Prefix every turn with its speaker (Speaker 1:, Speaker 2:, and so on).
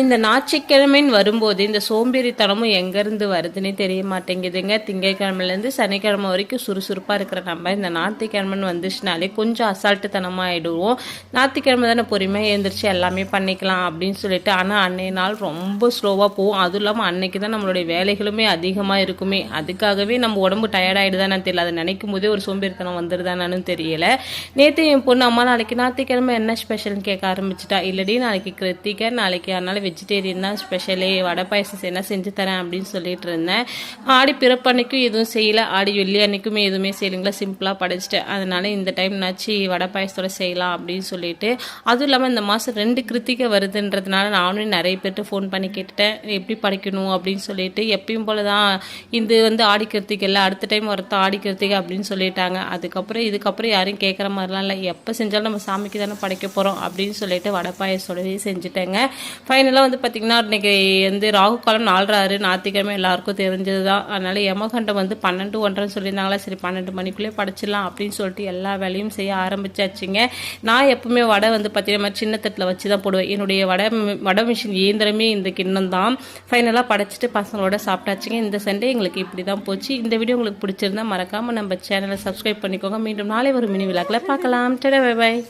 Speaker 1: இந்த ஞாயிற்றுக்கிழமைன்னு வரும்போது இந்த சோம்பேறித்தனமும் எங்கேருந்து வருதுன்னே தெரிய மாட்டேங்குதுங்க. திங்கட்கிழமைலேருந்து சனிக்கிழமை வரைக்கும் சுறுசுறுப்பாக இருக்கிற நம்ம இந்த ஞாயிற்றுக்கிழமைன்னு வந்துச்சுனாலே கொஞ்சம் அசால்ட்டுத்தனமாக ஆகிடுவோம் ஞாயிற்றுக்கிழமை தானே பொறுமையாக எழுந்திரிச்சு எல்லாமே பண்ணிக்கலாம் அப்படின்னு சொல்லிட்டு ஆனால் அன்னைய நாள் ரொம்ப ஸ்லோவாக போகும். அதுவும் இல்லாமல் அன்னைக்கு தான் நம்மளுடைய வேலைகளுமே அதிகமாக இருக்குமே. அதுக்காகவே நம்ம உடம்பு டயர்டாயிடுதானு தெரியல. அதை நினைக்கும் போதே ஒரு சோம்பேறித்தனம் வந்துடுதானு தெரியல. நேற்று என் பொண்ணு அம்மா நாளைக்கு ஞாயிற்றுக்கிழமை என்ன ஸ்பெஷல்னு கேட்க ஆரம்பிச்சிட்டா. இல்லடி நாளைக்கு கிருத்திகை நாளைக்கு அதனால வெஜிடேரியன் தான் ஸ்பெஷலே வடை பாயசம் என்ன செஞ்சு தரேன் அப்படின்னு சொல்லிட்டு இருந்தேன். ஆடி பிறப்பன்னைக்கும் எதுவும் செய்யலை ஆடி வெள்ளி அன்னைக்குமே எதுவுமே செய்யலைங்களா சிம்பிளாக படைச்சிட்டேன். அதனால இந்த டைம் நாச்சு வடை பாயசத்தோட செய்யலாம் அப்படின்னு சொல்லிட்டு. அதுவும் இல்லாமல் இந்த மாதம் ரெண்டு கிருத்திகை வருதுன்றதுனால நானும் நிறைய பேர்கிட்ட ஃபோன் பண்ணி கேட்டுட்டேன் எப்படி படைக்கணும் அப்படின்னு சொல்லிட்டு. எப்பயும் போல தான் இது வந்து ஆடி கிருத்திகை இல்லை அடுத்த டைம் வரத்த ஆடி கிருத்திகை அப்படின்னு சொல்லிட்டாங்க. அதுக்கப்புறம் இதுக்கப்புறம் யாரும் கேட்குற மாதிரிலாம் இல்லை. எப்போ செஞ்சாலும் நம்ம சாமிக்கு தானே படைக்க போகிறோம் அப்படின்னு சொல்லிட்டு வடை பாயசோடவே செஞ்சுட்டேங்க. ஃபைனல் ஃபைனலாக வந்து பார்த்திங்கன்னா இன்றைக்கி வந்து ராகு காலம் நாலராறு ஞாயிற்றுக்கிழமை எல்லாருக்கும் தெரிஞ்சது தான் அதனால் யமகண்டம் வந்து பன்னெண்டு ஒன்றரைன்னு சொல்லியிருந்தாங்களா? சரி பன்னெண்டு மணிக்குள்ளேயே படைச்சிடலாம் அப்படின்னு சொல்லிட்டு எல்லா வேலையும் செய்ய ஆரம்பிச்சாச்சுங்க. நான் எப்பவுமே வடை வந்து பார்த்தீங்கன்னா சின்ன தட்டில் வச்சு தான் போடுவேன். என்னுடைய வடை வடை மிஷின் இயந்திரமே இந்த கிண்ணம் தான் ஃபைனலாக படைச்சிட்டு பசங்களோட சாப்பிட்டாச்சுங்க. இந்த சண்டே எங்களுக்கு இப்படி தான் போச்சு. இந்த வீடியோ உங்களுக்கு பிடிச்சிருந்தா மறக்காமல் நம்ம சேனலை சப்ஸ்கிரைப் பண்ணிக்கோங்க. மீண்டும் நாளை ஒரு மினி விழாக்கில் பார்க்கலாம். Day bye bye